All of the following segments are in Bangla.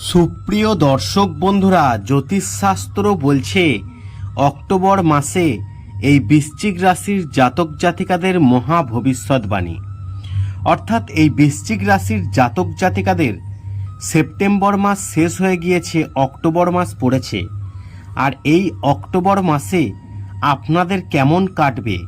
সুপ্রিয় দর্শক বন্ধুরা, জ্যোতিষশাস্ত্র বলছে, অক্টোবর মাসে এই বৃশ্চিক রাশির জাতক জাতিকাদের মহা ভবিষ্যৎবাণী। অর্থাৎ এই বৃশ্চিক রাশির জাতক জাতিকাদের সেপ্টেম্বর মাস শেষ হয়ে গিয়েছে, অক্টোবর মাস পড়েছে। আর এই অক্টোবর মাসে আপনাদের কেমন কাটবে?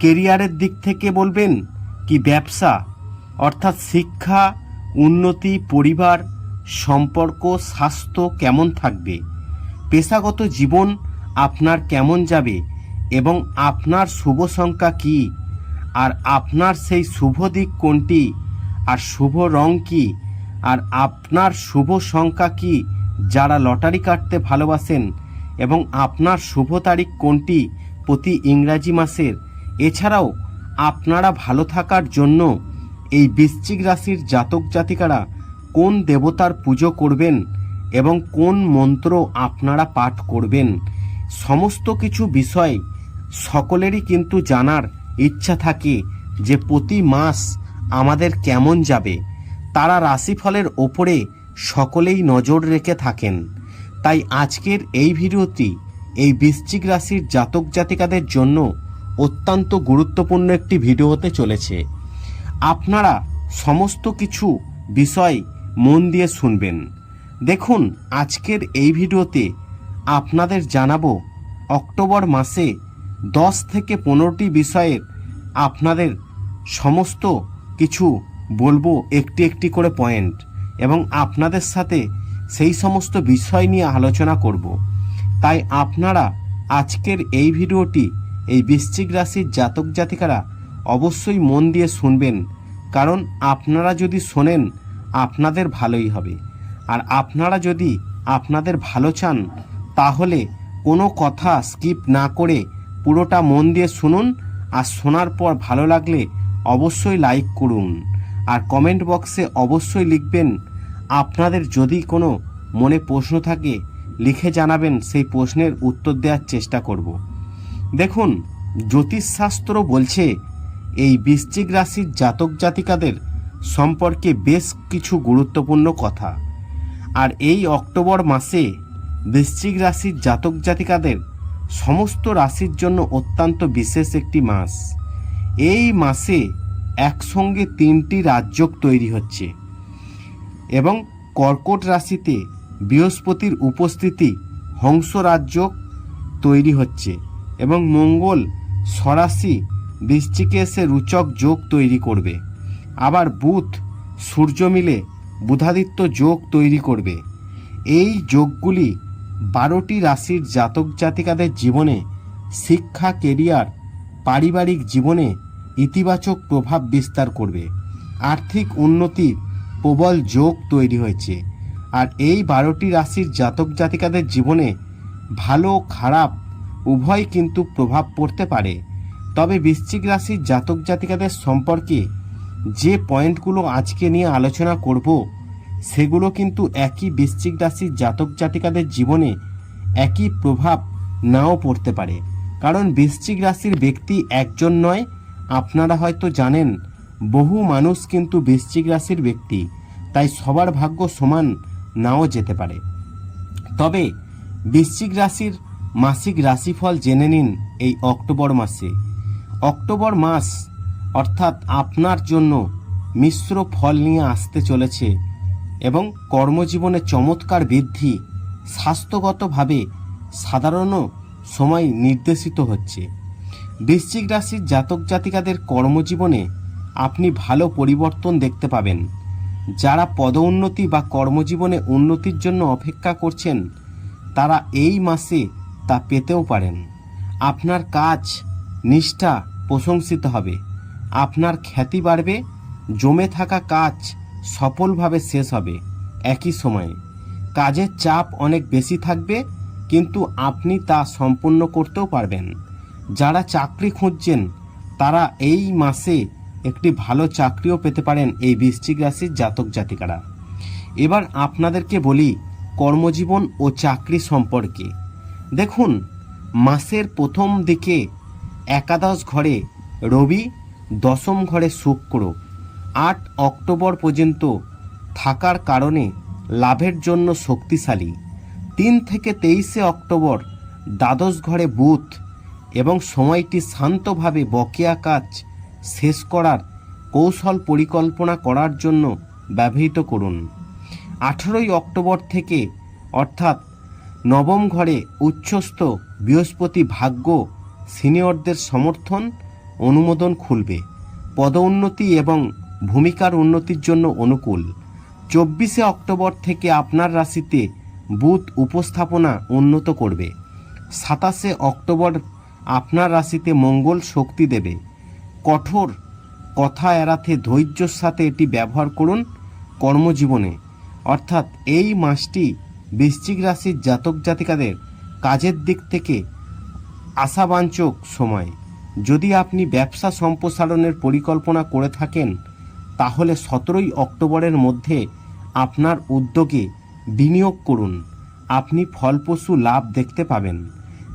কেরিয়ারের দিক থেকে বলবেন কি ব্যবসা? অর্থাৎ শিক্ষা, উন্নতি, পরিবার সম্পর্ক, স্বাস্থ্য কেমন থাকবে? পেশাগত জীবন আপনার কেমন যাবে? এবং আপনার শুভ সংখ্যা কী? আর আপনার সেই শুভ দিক কোনটি? আর শুভ রং কি? আর আপনার শুভ সংখ্যা কি? যারা লটারি কাটতে ভালোবাসেন এবং আপনার শুভ তারিখ কোনটি প্রতি ইংরাজি মাসের? এছাড়াও, আপনারা ভালো থাকার জন্য এই বৃশ্চিক রাশির জাতক জাতিকারা কোন দেবতার পুজো করবেন এবং কোন মন্ত্র আপনারা পাঠ করবেন, সমস্ত কিছু বিষয় সকলেরই কিন্তু জানার ইচ্ছা থাকে যে প্রতি মাস আমাদের কেমন যাবে। তারা রাশিফলের ওপরে সকলেই নজর রেখে থাকেন। তাই আজকের এই ভিডিওটি এই বৃশ্চিক রাশির জাতক জাতিকাদের জন্য অত্যন্ত গুরুত্বপূর্ণ একটি ভিডিও হতে চলেছে। আপনারা সমস্ত কিছু বিষয় মন দিয়ে শুনবেন। দেখুন, আজকের এই ভিডিওতে আপনাদের জানাব, অক্টোবর মাসে দশ থেকে পনেরোটি বিষয়ের আপনাদের সমস্ত কিছু বলব একটি একটি করে পয়েন্ট এবং আপনাদের সাথে সেই সমস্ত বিষয় নিয়ে আলোচনা করব। তাই আপনারা আজকের এই ভিডিওটি, এই বৃশ্চিক রাশির জাতক জাতিকারা অবশ্যই মন দিয়ে শুনবেন। কারণ আপনারা যদি শোনেন আপনাদের ভালোই হবে। আর আপনারা যদি আপনাদের ভালো চান, তাহলে কোনো কথা স্কিপ না করে পুরোটা মন দিয়ে শুনুন আর শোনার পর ভালো লাগলে অবশ্যই লাইক করুন। আর কমেন্ট বক্সে অবশ্যই লিখবেন, আপনাদের যদি কোনো মনে প্রশ্ন থাকে, লিখে জানাবেন, সেই প্রশ্নের উত্তর দেওয়ার চেষ্টা করব। দেখুন, জ্যোতিষশাস্ত্র বলছে, এই বৃশ্চিক রাশির জাতক জাতিকাদের সম্পর্কে বেশ কিছু গুরুত্বপূর্ণ কথা। আর এই অক্টোবর মাসে বৃশ্চিক রাশির জাতক জাতিকাদের সমস্ত রাশির জন্য অত্যন্ত বিশেষ একটি মাস। এই মাসে একসঙ্গে তিনটি রাজযোগ তৈরি হচ্ছে এবং কর্কট রাশিতে বৃহস্পতির উপস্থিতি হংস রাজযোগ তৈরি হচ্ছে এবং মঙ্গল সরাসি বৃশ্চিকে এসে রুচক যোগ তৈরি করবে। আবার বুধ, সূর্য মিলে বুধাদিত্য যোগ তৈরি করবে। এই যোগগুলি বারোটি রাশির জাতক জাতিকাদের জীবনে শিক্ষা, কেরিয়ার, পারিবারিক জীবনে ইতিবাচক প্রভাব বিস্তার করবে। আর্থিক উন্নতি প্রবল যোগ তৈরি হয়েছে। আর এই বারোটি রাশির জাতক জাতিকাদের জীবনে ভালো, খারাপ, উভয় কিন্তু প্রভাব পড়তে পারে। তবে বৃশ্চিক রাশির জাতক জাতিকাদের সম্পর্কে যে পয়েন্টগুলো আজকে নিয়ে আলোচনা করব, সেগুলো কিন্তু একই বৃশ্চিক রাশির জাতক জাতিকাদের জীবনে একই প্রভাব নাও পড়তে পারে। কারণ বৃশ্চিক রাশির ব্যক্তি একজন নয়, আপনারা হয়তো জানেন, বহু মানুষ কিন্তু বৃশ্চিক রাশির ব্যক্তি, তাই সবার ভাগ্য সমান নাও যেতে পারে। তবে বৃশ্চিক রাশির মাসিক রাশিফল জেনে নিন এই অক্টোবর মাসে। অক্টোবর মাস অর্থাৎ আপনার জন্য মিশ্র ফল নিয়ে আসতে চলেছে এবং কর্মজীবনে চমৎকার বৃদ্ধি স্বাস্থ্যগতভাবে সাধারণ সময় নির্দেশিত হচ্ছে। বৃশ্চিক রাশির জাতক জাতিকাদের কর্মজীবনে আপনি ভালো পরিবর্তন দেখতে পাবেন। যারা পদোন্নতি বা কর্মজীবনে উন্নতির জন্য অপেক্ষা করছেন, তারা এই মাসে তা পেতেও পারেন। আপনার কাজ, নিষ্ঠা প্রশংসিত হবে। আপনার খ্যাতি বাড়বে, জমে থাকা কাজ সফলভাবে শেষ হবে। একই সময়ে, কাজের চাপ অনেক বেশি থাকবে, কিন্তু আপনি তা সম্পূর্ণ করতেও পারবেন। যারা চাকরি খুঁজছেন, তারা এই মাসে একটি ভালো চাকরিও পেতে পারেন এই বৃশ্চিক রাশির জাতক জাতিকারা। এবার আপনাদেরকে বলি কর্মজীবন ও চাকরি সম্পর্কে। দেখুন, মাসের প্রথম দিকে একাদশ ঘরে রবি দশম ঘরে শুক্র, আট অক্টোবর পর্যন্ত থাকার কারণে লাভের জন্য শক্তিশালী। তিন থেকে তেইশে অক্টোবর দ্বাদশ ঘরে বুথ এবং সময়টি শান্তভাবে বকেয়া কাজ শেষ করার কৌশল পরিকল্পনা করার জন্য ব্যবহৃত করুন। আঠেরোই অক্টোবর থেকে অর্থাৎ নবম ঘরে উচ্চস্থ বৃহস্পতি ভাগ্য সিনিয়রদের সমর্থন অনুমোদন খুলবে। পদোন্নতি এবং ভূমিকার উন্নতির জন্য অনুকূল। চব্বিশে অক্টোবর থেকে আপনার রাশিতে বুথ উপস্থাপনা উন্নত করবে। সাতাশে অক্টোবর আপনার রাশিতে মঙ্গল শক্তি দেবে। কঠোর কথা এড়াতে ধৈর্যর সাথে এটি ব্যবহার করুন কর্মজীবনে। অর্থাৎ এই মাসটি বৃশ্চিক রাশির জাতক জাতিকাদের কাজের দিক থেকে আশাবাঞ্চক সময়। যদি আপনি ব্যবসা সম্প্রসারণের পরিকল্পনা করে থাকেন, তাহলে সতেরোই অক্টোবরের মধ্যে আপনার উদ্যোগে বিনিয়োগ করুন। আপনি ফলপ্রসূ লাভ দেখতে পাবেন।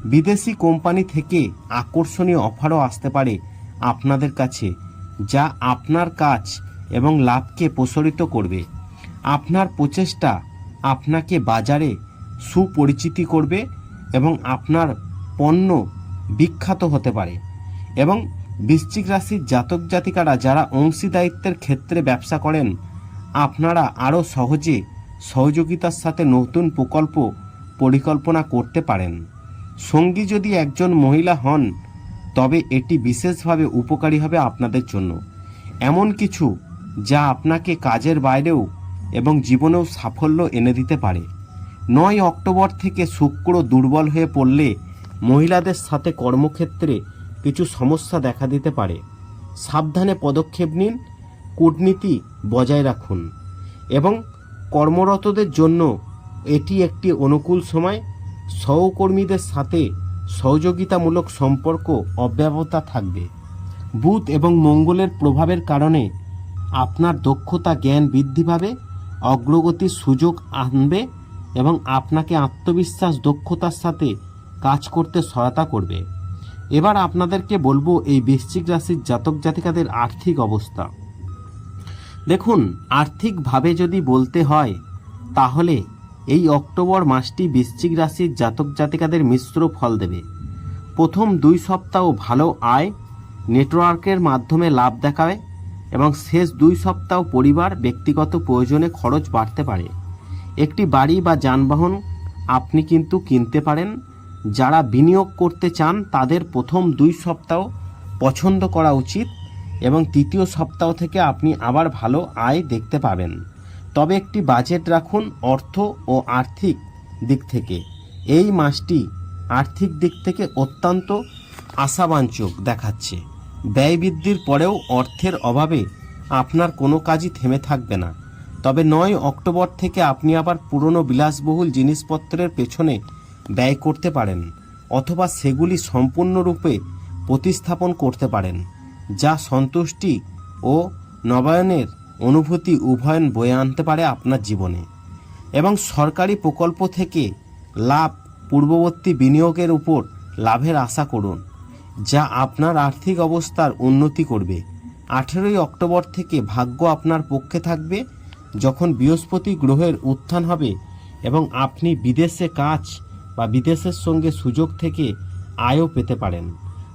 বিদেশি কোম্পানি থেকে আকর্ষণীয় অফারও আসতে পারে আপনাদের কাছে, যা আপনার কাজ এবং লাভকে প্রসারিত করবে। আপনার প্রচেষ্টা আপনাকে বাজারে সুপরিচিতি করবে এবং আপনার পণ্য বিখ্যাত হতে পারে। এবং বৃশ্চিক রাশির জাতক জাতিকারা যারা অংশীদারিত্বের ক্ষেত্রে ব্যবসা করেন, আপনারা আরও সহজে সহযোগিতার সাথে নতুন প্রকল্প পরিকল্পনা করতে পারেন। সঙ্গী যদি একজন মহিলা হন, তবে এটি বিশেষভাবে উপকারী হবে আপনাদের জন্য। এমন কিছু যা আপনাকে কাজের বাইরেও এবং জীবনেও সাফল্য এনে দিতে পারে। নয় অক্টোবর থেকে শুক্র দুর্বল হয়ে পড়লে মহিলাদের সাথে কর্মক্ষেত্রে কিছু সমস্যা দেখা দিতে পারে। সাবধানে পদক্ষেপ নিন, কূটনীতি বজায় রাখুন এবং কর্মরতদের জন্য এটি একটি অনুকূল সময়। সহকর্মীদের সাথে সহযোগিতামূলক সম্পর্ক অব্যাহত থাকবে। বুধ এবং মঙ্গলের প্রভাবের কারণে আপনার দক্ষতা জ্ঞান বৃদ্ধি পাবে, অগ্রগতির সুযোগ আনবে এবং আপনাকে আত্মবিশ্বাস, দক্ষতার সাথে কাজ করতে সহায়তা করবে। এবার আপনাদেরকে বলব এই বৃশ্চিক রাশির জাতক জাতিকাদের আর্থিক অবস্থা। দেখুন, আর্থিকভাবে যদি বলতে হয়, তাহলে এই অক্টোবর মাসটি বৃশ্চিক রাশির জাতক জাতিকাদের মিশ্র ফল দেবে। প্রথম দুই সপ্তাহ ভালো আয়, নেটওয়ার্কের মাধ্যমে লাভ দেখাবে এবং শেষ দুই সপ্তাহ পরিবার ব্যক্তিগত প্রয়োজনে খরচ বাড়তে পারে। একটি বাড়ি বা যানবাহন আপনি কিন্তু কিনতে পারেন যারা বিনিয়োগ করতে চান, তাদের প্রথম দুই সপ্তাহ পছন্দ করা উচিত এবং তৃতীয় সপ্তাহ থেকে আপনি আবার ভালো আয় দেখতে পাবেন। তবে একটি বাজেট রাখুন অর্থ ও আর্থিক দিক থেকে। এই মাসটি আর্থিক দিক থেকে অত্যন্ত আশাবাঞ্চক দেখাচ্ছে। ব্যয় বৃদ্ধির পরেও অর্থের অভাবে আপনার কোনো কাজই থেমে থাকবে না। তবে নয় অক্টোবর থেকে আপনি আবার পুরনো বিলাসবহুল জিনিসপত্রের পেছনে ব্যয় করতে পারেন অথবা সেগুলি সম্পূর্ণরূপে প্রতিস্থাপন করতে পারেন, যা সন্তুষ্টি ও নবায়নের অনুভূতি উভয়ন বয়ে আনতে পারে আপনার জীবনে। এবং সরকারি প্রকল্প থেকে লাভ পূর্ববর্তী বিনিয়োগের উপর লাভের আশা করুন, যা আপনার আর্থিক অবস্থার উন্নতি করবে। আঠেরোই অক্টোবর থেকে ভাগ্য আপনার পক্ষে থাকবে যখন বৃহস্পতি গ্রহের উত্থান হবে এবং আপনি বিদেশে কাজ বা বিদেশের সঙ্গে সুযোগ থেকে আয়ও পেতে পারেন।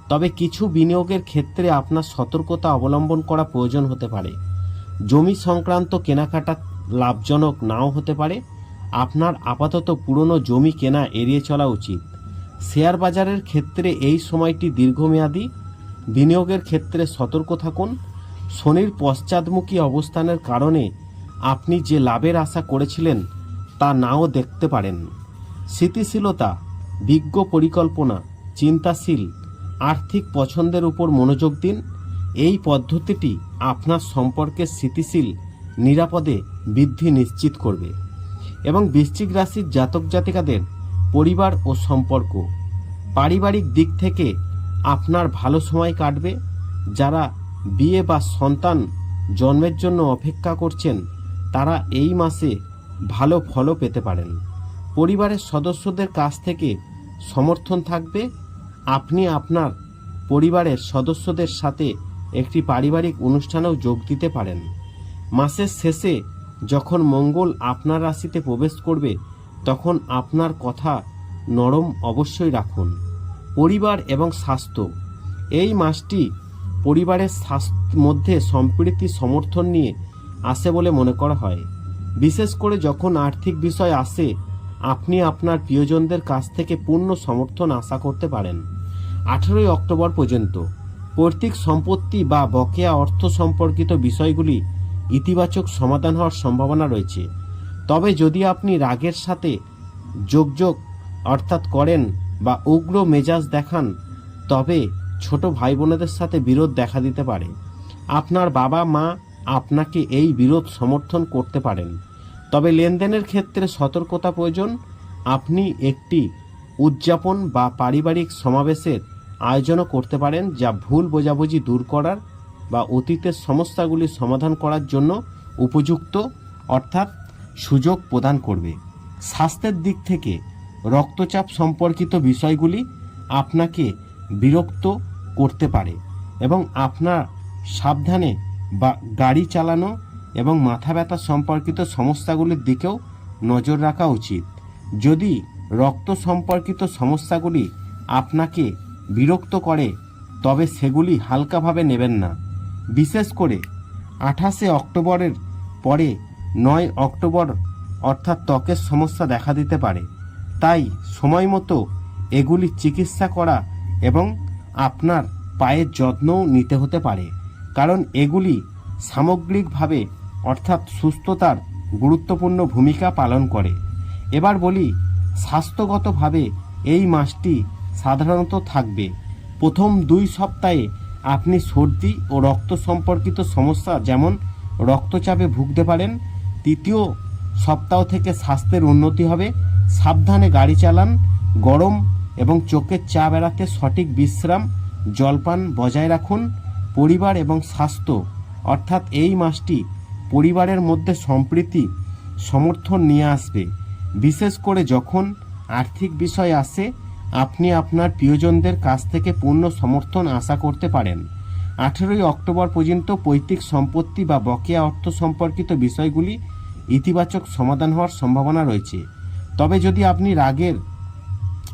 তবে কিছু বিনিয়োগের ক্ষেত্রে আপনার সতর্কতা অবলম্বন করা প্রয়োজন হতে পারে। জমি সংক্রান্ত কেনাকাটা লাভজনক নাও হতে পারে। আপনার আপাতত পুরনো জমি কেনা এড়িয়ে চলা উচিত। শেয়ার বাজারের ক্ষেত্রে এই সময়টি দীর্ঘমেয়াদী। বিনিয়োগের ক্ষেত্রে সতর্ক থাকুন। শনির পশ্চাদমুখী অবস্থানের কারণে আপনি যে লাভের আশা করেছিলেন তা নাও দেখতে পারেন। স্থিতিশীলতা, বিজ্ঞ পরিকল্পনা, চিন্তাশীল, আর্থিক পছন্দের উপর মনোযোগ দিন। এই পদ্ধতিটি আপনার সম্পর্কে স্থিতিশীল, নিরাপদে বৃদ্ধি নিশ্চিত করবে। এবং বৃশ্চিক রাশির জাতক জাতিকাদের পরিবার ও সম্পর্ক, পারিবারিক দিক থেকে আপনার ভালো সময় কাটবে। যারা বিয়ে বা সন্তান জন্মের জন্য অপেক্ষা করছেন, তারা এই মাসে ভালো ফলও পেতে পারেন। পরিবারের সদস্যদের কাছ থেকে সমর্থন থাকবে। আপনি আপনার পরিবারের সদস্যদের সাথে একটি পারিবারিক অনুষ্ঠানেও যোগ দিতে পারেন। মাসের শেষে যখন মঙ্গল আপনার রাশিতে প্রবেশ করবে, তখন আপনার কথা নরম অবশ্যই রাখুন। পরিবার এবং স্বাস্থ্য। এই মাসটি পরিবারের স্বাস্থ্য মধ্যে সম্প্রীতি সমর্থন নিয়ে আসে বলে মনে করা হয়। বিশেষ করে যখন আর্থিক বিষয় আসে আপনি আপনার প্রিয়জনদের কাছ থেকে পূর্ণ সমর্থন আশা করতে পারেন। আঠেরোই অক্টোবর পর্যন্ত কর্তৃক সম্পত্তি বা বকেয়া অর্থ সম্পর্কিত বিষয়গুলি ইতিবাচক সমাধান হওয়ার সম্ভাবনা রয়েছে। তবে যদি আপনি রাগের সাথে যোগযোগ অর্থাৎ করেন বা উগ্র মেজাজ দেখান, তবে ছোট ভাই বোনেদের সাথে বিরোধ দেখা দিতে পারে। আপনার বাবা মা আপনাকে এই বিরোধ সমর্থন করতে পারেন। তবে লেনদেনের ক্ষেত্রে সতর্কতা প্রয়োজন। আপনি একটি উদযাপন বা পারিবারিক সমাবেশের আয়োজনও করতে পারেন যা ভুল বোঝাবুঝি দূর করার বা অতীতের সমস্যাগুলি সমাধান করার জন্য উপযুক্ত, অর্থাৎ সুযোগ প্রদান করবে। স্বাস্থ্যের দিক থেকে রক্তচাপ সম্পর্কিত বিষয়গুলি আপনাকে বিরক্ত করতে পারে এবং আপনার সাবধানে বা গাড়ি চালানো এবং মাথা ব্যথা সম্পর্কিত সমস্যাগুলির দিকেও নজর রাখা উচিত। যদি রক্ত সম্পর্কিত সমস্যাগুলি আপনাকে বিরক্ত করে, তবে সেগুলি হালকাভাবে নেবেন না। বিশেষ করে আঠাশে অক্টোবরের পরে নয় অক্টোবর অর্থাৎ ত্বকের সমস্যা দেখা দিতে পারে। তাই সময় মতো এগুলি চিকিৎসা করা এবং আপনার পায়ের যত্নও নিতে হতে পারে। কারণ এগুলি সামগ্রিকভাবে অর্থাৎ সুস্থতার গুরুত্বপূর্ণ ভূমিকা পালন করে। এবার বলি, স্বাস্থ্যগতভাবে এই মাসটি সাধারণত থাকবে। প্রথম দুই সপ্তাহে আপনি সর্দি ও রক্ত সম্পর্কিত সমস্যা যেমন রক্তচাপে ভুগতে পারেন, তৃতীয় সপ্তাহ থেকে স্বাস্থ্যের উন্নতি হবে, সাবধানে গাড়ি চালান, গরম এবং চোখের চাপ এড়াতে সঠিক বিশ্রাম, জলপান বজায় রাখুন, পরিবার এবং স্বাস্থ্য। অর্থাৎ এই মাসটি পরিবারের মধ্যে সম্প্রীতি, সমর্থন নিয়ে আসবে। বিশেষ করে যখন আর্থিক বিষয় আসে, আপনি আপনার প্রিয়জনদের কাছ থেকে পূর্ণ সমর্থন আশা করতে পারেন। আঠেরোই অক্টোবর পর্যন্ত পৈতৃক সম্পত্তি বা বকেয়া অর্থ সম্পর্কিত বিষয়গুলি ইতিবাচক সমাধান হওয়ার সম্ভাবনা রয়েছে। তবে যদি আপনি রাগের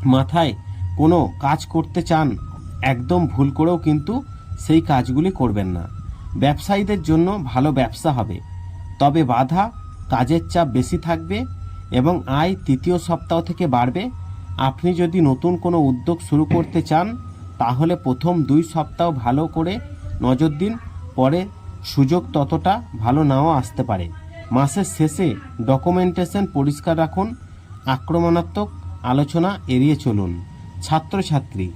মাথায় কোনো কাজ করতে চান, একদম ভুল করেও কিন্তু সেই কাজগুলি করবেন না। ব্যবসায়ীদের জন্য ভালো ব্যবসা হবে। তবে বাধা কাজের চাপ বেশি থাকবে এবং আয় তৃতীয় সপ্তাহ থেকে বাড়বে। আপনি যদি নতুন কোনো উদ্যোগ শুরু করতে চান, তাহলে প্রথম দুই সপ্তাহ ভালো করে নজর দিন, পরে সুযোগ ততটা ভালো নাও আসতে পারে। মাসের শেষে ডকুমেন্টেশন পরিষ্কার রাখুন, আক্রমণাত্মক আলোচনা এড়িয়ে চলুন। ছাত্রছাত্রী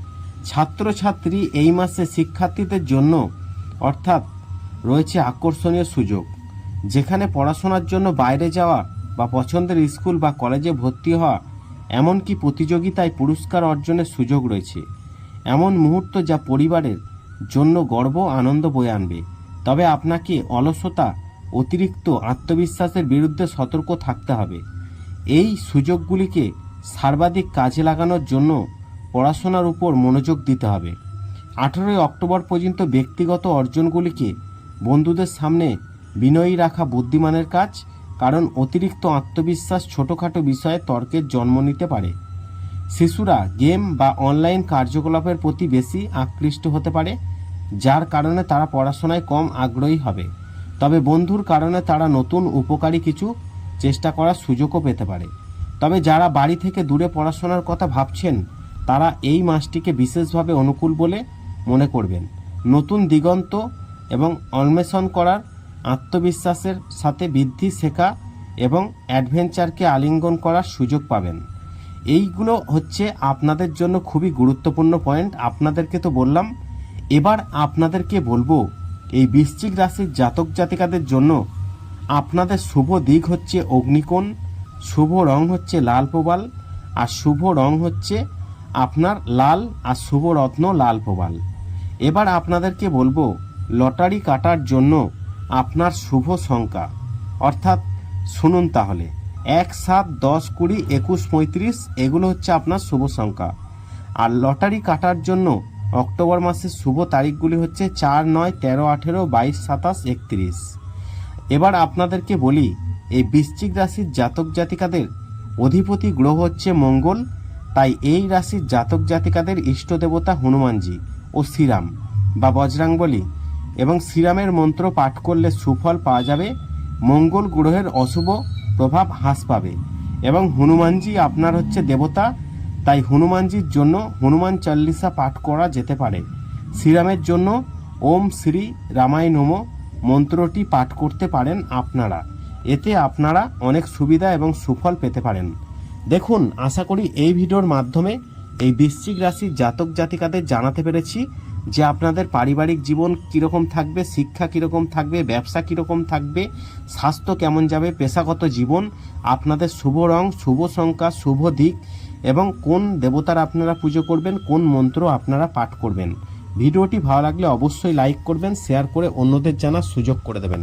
ছাত্রছাত্রী এই মাসে শিক্ষার্থীদের জন্য, অর্থাৎ রয়েছে আকর্ষণীয় সুযোগ। যেখানে পড়াশোনার জন্য বাইরে যাওয়া বা পছন্দের স্কুল বা কলেজে ভর্তি হওয়া, এমনকি প্রতিযোগিতায় পুরস্কার অর্জনের সুযোগ রয়েছে। এমন মুহূর্ত যা পরিবারের জন্য গর্ব আনন্দ বয়ে আনবে। তবে আপনাকে অলসতা, অতিরিক্ত আত্মবিশ্বাসের বিরুদ্ধে সতর্ক থাকতে হবে। এই সুযোগগুলিকে সর্বাধিক কাজে লাগানোর জন্য পড়াশোনার উপর মনোযোগ দিতে হবে। আঠেরোই অক্টোবর পর্যন্ত ব্যক্তিগত অর্জনগুলিকে বন্ধুদের সামনে বিনয়ী রাখা বুদ্ধিমানের কাজ, কারণ অতিরিক্ত আত্মবিশ্বাস ছোটোখাটো বিষয়ে তর্কের জন্ম নিতে পারে। শিশুরা গেম বা অনলাইন কার্যকলাপের প্রতি বেশি আকৃষ্ট হতে পারে, যার কারণে তারা পড়াশোনায় কম আগ্রহী হবে। তবে বন্ধুর কারণে তারা নতুন উপকারী কিছু চেষ্টা করার সুযোগও পেতে পারে। তবে যারা বাড়ি থেকে দূরে পড়াশোনার কথা ভাবছেন, তারা এই মাসটিকে বিশেষভাবে অনুকূল বলে মনে করবেন। নতুন দিগন্ত এবং অন্বেষণ করার আত্মবিশ্বাসের সাথে বৃদ্ধি শেখা এবং অ্যাডভেঞ্চারকে আলিঙ্গন করার সুযোগ পাবেন। এইগুলো হচ্ছে আপনাদের জন্য খুবই গুরুত্বপূর্ণ পয়েন্ট। আপনাদেরকে তো বললাম, এবার আপনাদেরকে বলব, এই বৃশ্চিক রাশির জাতক জাতিকাদের জন্য আপনাদের শুভ দিক হচ্ছে অগ্নিকোণ, শুভ রং হচ্ছে লাল প্রবাল, আর শুভ রং হচ্ছে আপনার লাল আর শুভ রত্ন লাল প্রবাল। এবার আপনাদেরকে বলব লটারি কাটার জন্য আপনার শুভ সংখ্যা। অর্থাৎ শুনুন তাহলে, এক সাত দশ কুড়ি একুশ পঁয়ত্রিশ, এগুলো হচ্ছে আপনার শুভ সংখ্যা। আর লটারি কাটার জন্য অক্টোবর মাসের শুভ তারিখগুলি হচ্ছে চার নয় তেরো আঠেরো বাইশ সাতাশ একত্রিশ। এবার আপনাদেরকে বলি, এই বৃশ্চিক রাশির জাতক জাতিকাদের অধিপতি গ্রহ হচ্ছে মঙ্গল, তাই এই রাশির জাতক জাতিকাদের ইষ্ট দেবতা হনুমানজি ও শ্রীরাম বা বজরাঙ্গবলী এবং শ্রীরামের মন্ত্র পাঠ করলে সুফল পাওয়া যাবে, মঙ্গল গ্রহের অশুভ প্রভাব হ্রাস পাবে। এবং হনুমানজি আপনার হচ্ছে দেবতা, তাই হনুমানজির জন্য হনুমান চল্লিশা পাঠ করা যেতে পারে। শ্রীরামের জন্য ওম শ্রী রামায় নম মন্ত্রটি পাঠ করতে পারেন আপনারা। এতে আপনারা অনেক সুবিধা এবং সুফল পেতে পারেন। দেখুন, আশা করি এই ভিডিওর মাধ্যমে এই বৃশ্চিক রাশির জাতক জাতিকাদের জানাতে পেরেছি। যে আপনাদের পারিবারিক জীবন কীরকম থাকবে, শিক্ষা কীরকম থাকবে, ব্যবসা কীরকম থাকবে, স্বাস্থ্য কেমন যাবে, পেশাগত জীবন, আপনাদের শুভ রং, শুভ সংখ্যা, শুভ দিক এবং কোন দেবতার আপনারা পুজো করবেন, কোন মন্ত্র আপনারা পাঠ করবেন। ভিডিওটি ভালো লাগলে অবশ্যই লাইক করবেন শেয়ার করে অন্যদের জানার সুযোগ করে দেবেন।